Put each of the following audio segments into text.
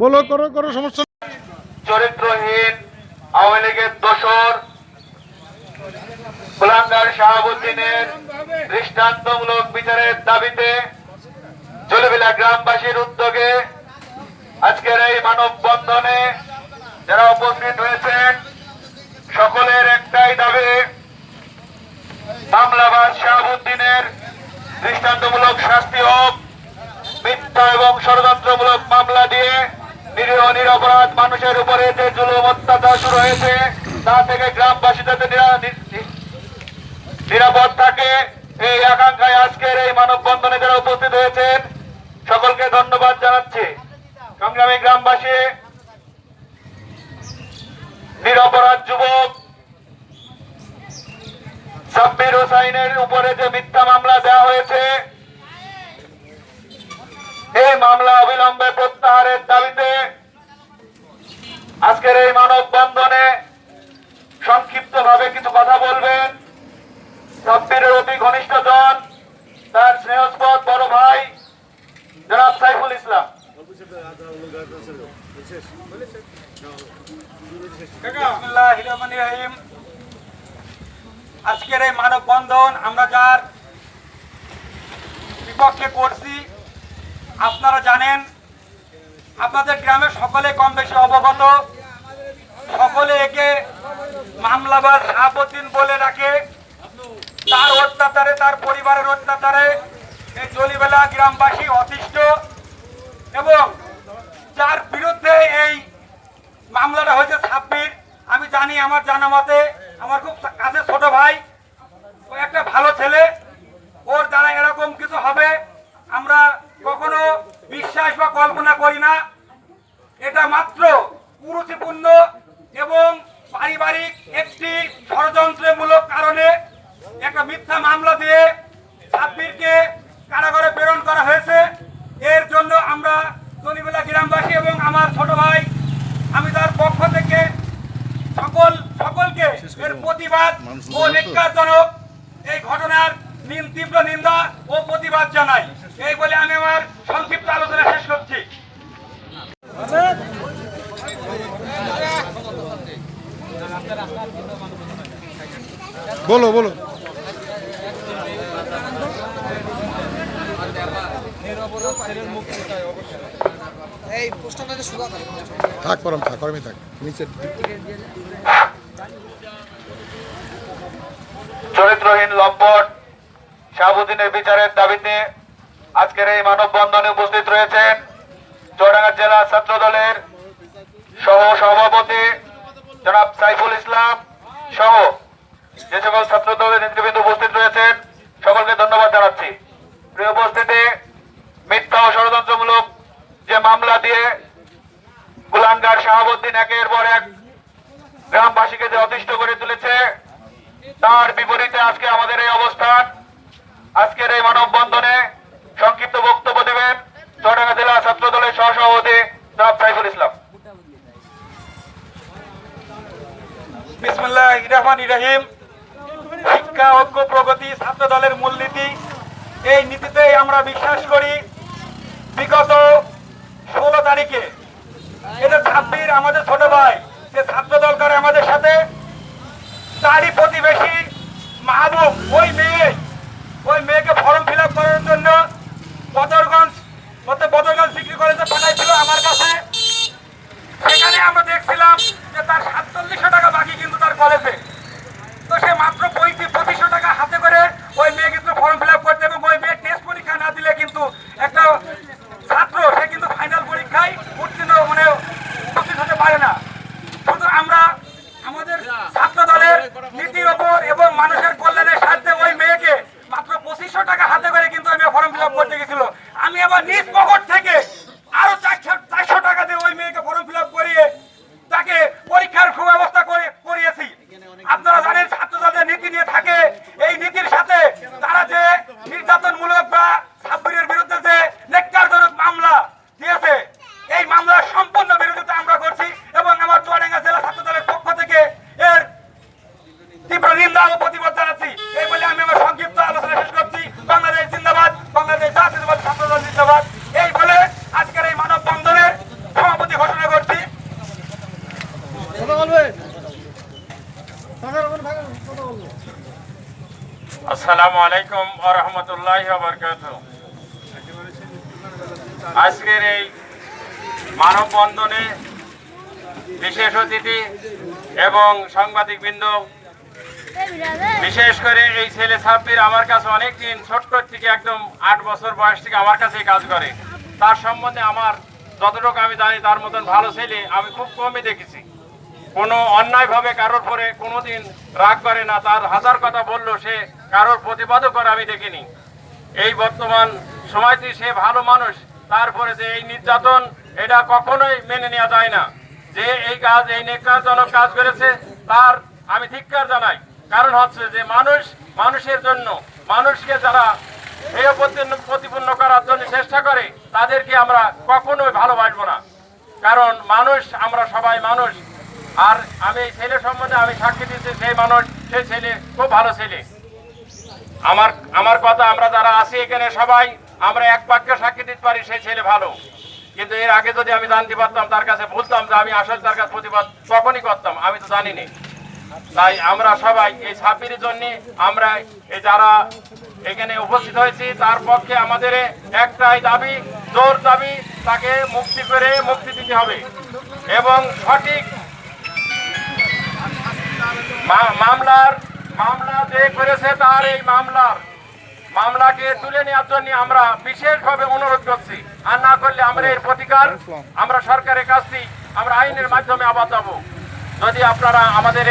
বলো, করো করো, সমস্যা চরিত্রহীন আওয়ামী লীগের দোসর কুলাঙ্গার শাহাবুদ্দিনের দৃষ্টান্তমূলক বিচারের দাবিতে জলিবিলা গ্রামবাসীর উদ্যোগে আজকের এই মানববন্ধনে যারা উপস্থিত হয়েছেন, সকলের একটাই দাবি মামলাবাজ শাহাবুদ্দিনের দৃষ্টান্তমূলক শাস্তি হোক, মিথ্যা এবং ষড়যন্ত্রমূলক মামলা দিয়ে নিরীহ, নিরপরাধ মানুষের উপরে যে জুলুম অত্যাচার শুরু হয়েছে। তা থেকে গ্রামবাসী যাতে নিরাপদ থাকে, এই আকাঙ্ক্ষায় আজকের এই মানববন্ধনে যারা উপস্থিত হয়েছেন, সকলকে ধন্যবাদ জানাচ্ছি। সংগ্রামী গ্রামবাসী, নিরপরাধ যুবক সাব্বির হোসাইনের উপরে যে মিথ্যা মামলা দেওয়া হয়েছে এই মামলা অবিলম্বে প্রত্যাহারের দাবিতে আজকের এই মানববন্ধনে সংক্ষিপ্ত ভাবে কিছু কথা বলবেন সাব্বিরের অতি ঘনিষ্ঠ জন তার স্নেহস্পদ বড় ভাই জনাব সাইফুল ইসলাম রহিম। আজকের এই মানববন্ধন আমরা যার বিপক্ষে করছি, আপনারা জানেন, আপনাদের গ্রামে সকলে কম বেশি অবগত, সকলে একে মামলাবাজ শাহাবুদ্দিন বলে রাখে তার অত্যাচারে, তার পরিবারের অত্যাচারে এই জলিবেলা গ্রামবাসী অতিষ্ঠ এবং যার বিরুদ্ধে এই মামলাটা হয়েছে ছাব্বির আমি জানি আমার জানা মতে আমার খুব কাছে ছোট ভাই, ও একটা ভালো ছেলে, ওর দ্বারা এরকম কিছু হবে, আমরা কখনো বিশ্বাস বা কল্পনা করি না। এটা মাত্র কুরুচিপূর্ণ এবং পারিবারিক একটি ষড়যন্ত্রমূলক কারণে একটা মিথ্যা মামলা দিয়ে ছাব্বিরকে কারাগারে প্রেরণ করা হয়েছে। এর জন্য আমরা চলিবেলা গ্রামবাসী এবং আমার ছোট ভাই আমি তার পক্ষ থেকে সকলকে এর প্রতিবাদ ও নিকারজনক এই ঘটনার তীব্র নিন্দা ও প্রতিবাদ জানাই। এই বলে আমি আমার সংক্ষিপ্ত আলোচনা শেষ করছি। বলো বলো। থাকে থাক পরম থাক করমই থাক। নিচে চরিত্রহীন লম্পট, শাহাবুদ্দিনের বিচারের দাবিতে আজকের এই মানববন্ধনে উপস্থিত রয়েছেন চৌরাঙ্গা জেলা ছাত্র দলের সহ সভাপতি জনাব সাইফুল ইসলাম সহ যে সকল ছাত্র দলের নেতৃবৃন্দ উপস্থিত রয়েছেন, সকলকে ধন্যবাদ জানাচ্ছি। প্রিয় উপস্থিতি, মিথ্যা ও ষড়যন্ত্রমূলক যে মামলা দিয়ে কুলাঙ্গার শাহাবুদ্দিন একের পর এক গ্রামবাসীকে যে অতিষ্ঠ করে তুলেছে তার বিপরীতে আজকে আমাদের এই অবস্থান। আজকের এই মানববন্ধনে সংক্ষিপ্ত বক্তব্য দেবেন চৌডাঙ্গা জেলা ছাত্র দলের সহসভাপতি জনাব সাইফুল ইসলাম। শিক্ষা প্রগতি ছাত্র দলের এই আমরা বিশ্বাস করি বিগত তারিখে। আমাদের ছোট ভাই ছাত্র আমাদের সাথে তারই প্রতিবেশী মাহবুব ওই মেয়েকে ফর্ম ফিল আপ করার জন্য বদরগঞ্জ মধ্যে বদরগঞ্জ ডিগ্রি কলেজে পাঠাইছিল আমার কাছে সেখানে আমরা দেখছিলাম যে তার সাতচল্লিশশো টাকা বাকি কিন্তু তার কলেজে তো সে মাত্র পঁয়ত্রিশ পঁচিশশো টাকা হাতে করে ওই মেয়ে কিন্তু ফর্ম ফিল আপ করতে এবং ওই মেয়ে টেস্ট পরীক্ষা না দিলে কিন্তু একটা ছাত্র সে কিন্তু ফাইনাল পরীক্ষায় উত্তীর্ণ মানে উপস্থিত হতে পারে না শুধু আমরা আমাদের ছাত্র দলের নীতির ওপর এবং মানুষের কল্যাণের স্বার্থে ওই মেয়েকে মাত্র পঁচিশশো টাকা হাতে করে কিন্তু ওই মেয়ে ফর্ম ফিল আপ করতে গেছিল আমি আবার নিজ পকেট থেকে আরও চারশো চারশো টাকা দিয়ে ওই মেয়েকে ফর্ম ফিল আপ করিয়ে তাকে পরীক্ষার সুব্যবস্থা করে করিয়েছি আপনারা জানেন ছাত্র দলের নীতি নিয়ে থাকে এই নীতির সাথে তারা যে নির্যাতনমূলক বা সাব্বিরের বিরুদ্ধে যে নেককারজনক মামলা দিয়েছে এই মামলার সম্পূর্ণ বিরোধিতা আমরা করছি এবং আমার চুয়াডাঙ্গা জেলা ছাত্র দলের পক্ষ থেকে এর তীব্র নিন্দা ও প্রতিবাদ জানাচ্ছি এই বলে আমি আমার সংক্ষিপ্ত আলোচনা শেষ করছি বাংলাদেশ জিন্দাবাদ ধন্যবাদ এই বলে আজকের এই মানববন্ধনের সভাপতি ঘোষণা করছি কথা বলবে ফাঁকা রাখুন, ফাঁকা রাখুন, কথা বলবে আসসালামু আলাইকুম ওয়া রাহমাতুল্লাহি ওয়া বারাকাতুহু। আজকের এই মানববন্ধনে বিশেষ অতিথি এবং সাংবাদিকবৃন্দ, বিশেষ করে এই ছেলে সাব্বির আমার কাছে অনেকদিন ছোট্ট থেকে একদম আট বছর বয়স থেকে আমার কাছেই কাজ করে। তার সম্বন্ধে আমার যতটুকু আমি জানি তার মতন ভালো ছেলে আমি খুব কমই দেখেছি। কোনো অন্যায়ভাবে কারোর পরে কোনোদিন রাগ করে না। তার হাজার কথা বলল, সে কারোর প্রতিবাদও করে আমি দেখিনি। এই বর্তমান সময়তে সে ভালো মানুষ তারপরে যে এই নির্যাতন, এটা কখনোই মেনে নেওয়া যায় না। যে এই কাজ, এই নেকাজনক কাজ করেছে, তার আমি ধিক্কার জানাই। কারণ হচ্ছে যে মানুষ, মানুষের জন্য, মানুষকে যারা হেয় প্রতিপন্ন করার জন্য চেষ্টা করে, তাদেরকে আমরা কখনোই ভালোবাসবো না। কারণ মানুষ, আমরা সবাই মানুষ। আর আমি এই ছেলে সম্বন্ধে আমি সাক্ষী দিচ্ছি সেই মানুষ সেই ছেলে, খুব ভালো ছেলে। আমার আমার কথা আমরা যারা আছি এখানে সবাই, আমরা এক বাক্যে সাক্ষী দিতে পারি সেই ছেলে ভালো। কিন্তু এর আগে যদি আমি জানতে পারতাম, তার কাছে বলতাম যে আমি আসলে তার কাছে প্রতিবাদ তখনই করতাম, আমি তো জানি না তাই আমরা সবাই এই ছাব্বির জন্য আমরা এই যারা এখানে উপস্থিত হয়েছি, তার পক্ষে আমাদের একটাই দাবি, জোর দাবি, তাকে মুক্তি করে মুক্তি দিতে হবে। এবং সঠিক মামলার মামলা যে করেছে তার এই মামলার মামলাকে তুলে নেওয়ার জন্য আমরা বিশেষভাবে অনুরোধ করছি। আর না করলে আমরা এর প্রতিকার আমরা সরকারের কাছ থেকে আমরা আইনের মাধ্যমে আবার যাব। যদি আপনারা আমাদের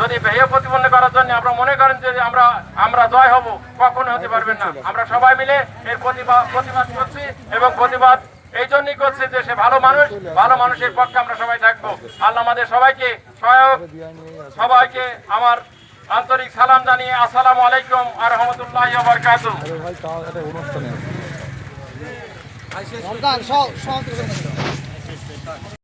যদি ব্যয় প্রতিপন্ন করার জন্য আমরা মনে করেন যে আমরা আমরা জয় হব কখনো হতে পারবেন না। আমরা সবাই মিলে এর প্রতিবাদ প্রতিবাদ করছি এবং প্রতিবাদ এই জন্যই করছে যে সে ভালো মানুষ, ভালো মানুষের পক্ষে আমরা সবাই থাকব। আল্লাহ আমাদের সবাইকে সহায়ক, সবাইকে আমার আন্তরিক সালাম জানিয়ে আসসালাম আলাইকুম আর